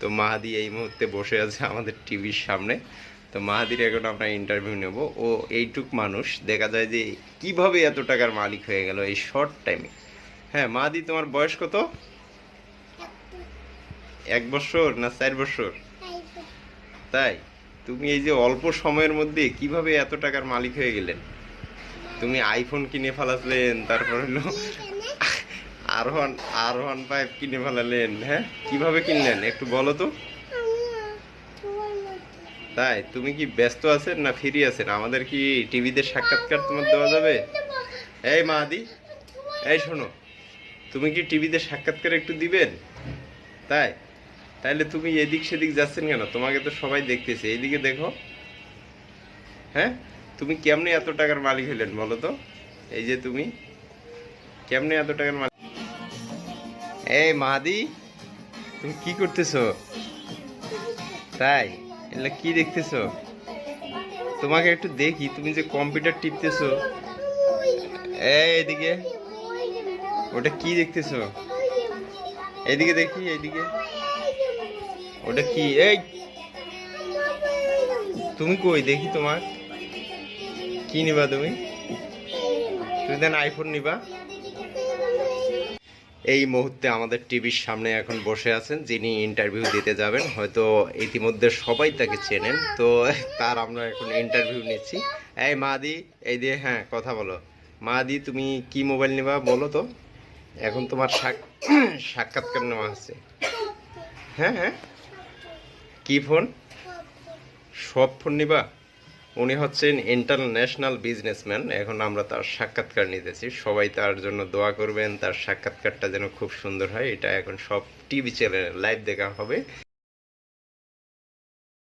তো মাহাদি এই মুহূর্তে বসে আছে আমাদের টিভির সামনে। তো মাহাদির এখন আমরা ইন্টারভিউ নেব। ও এইটুক মানুষ। দেখা যায় যে কীভাবে এত টাকার মালিক হয়ে গেল এই শর্ট টাইমে হ্যাঁ মাহাদি তোমার বয়স কত? এক বছর না চার বছর? তাই তুমি এই যে অল্প সময়ের মধ্যে কীভাবে এত টাকার মালিক হয়ে গেলেন? তুমি আইফোন কিনে ফেলালেন তারপর হলো আর ওয়ান ফাইভ কিনে ফেলালেন হ্যাঁ? কীভাবে কিনলেন? একটু বলো তো। তাই, তুমি কি ব্যস্ত আছেন না ফ্রি আছেন? আমাদের কি টিভিতে সাক্ষাৎকার তোমার দেওয়া যাবে? এই মাহাদি, এই শোনো, তুমি কি টিভিতে সাক্ষাৎকার একটু দিবেন? তাই, তাইলে তুমি এদিক সেদিক যাচ্ছেন কেন? তোমাকে তো সবাই দেখতেছে। এইদিকে দেখো। হ্যাঁ? তুমি কেমনে এত টাকার মালিক হলেন বলো তো? এই যে তুমি, কেমনে এত টাকার মালিক? এই মাহাদি, তুমি কি করতেছো? তাই? এগুলা কি দেখতেছো? তোমাকে একটু দেখি, তুমি যে কম্পিউটার টিপতেছো। এই এদিকে, ওটা কি দেখতেছো? এদিকে দেখি, এইদিকে। ওটা কি? এই! তুমি কই? দেখি তোমার। কি নিবা তুমি? তুমি দেন আইফোন নিবা। এই মুহূর্তে আমাদের টিভির সামনে এখন বসে আছেন, যিনি ইন্টারভিউ দিতে যাবেন। হয়তো ইতিমধ্যে সবাই তাকে চেনেন, তো তার আমরা এখন ইন্টারভিউ নিচ্ছি। এই মাদি, এই দিয়ে হ্যাঁ কথা বলো। মাদি, তুমি কি মোবাইল নিবা বলো তো? এখন তোমার সাক্ষাৎকার নেওয়া আছে হ্যাঁ হ্যাঁ। কি ফোন সব ফোন নিবা? উনি হচ্ছেন ইন্টারন্যাশনাল বিজনেসম্যান এখন আমরা তার সাক্ষাৎকার নিতেছি। সবাই তার জন্য দোয়া করবেন। তার সাক্ষাৎকারটা যেন খুব সুন্দর হয়। এটা এখন সব টিভি চ্যানেলে লাইভ দেখা হবে।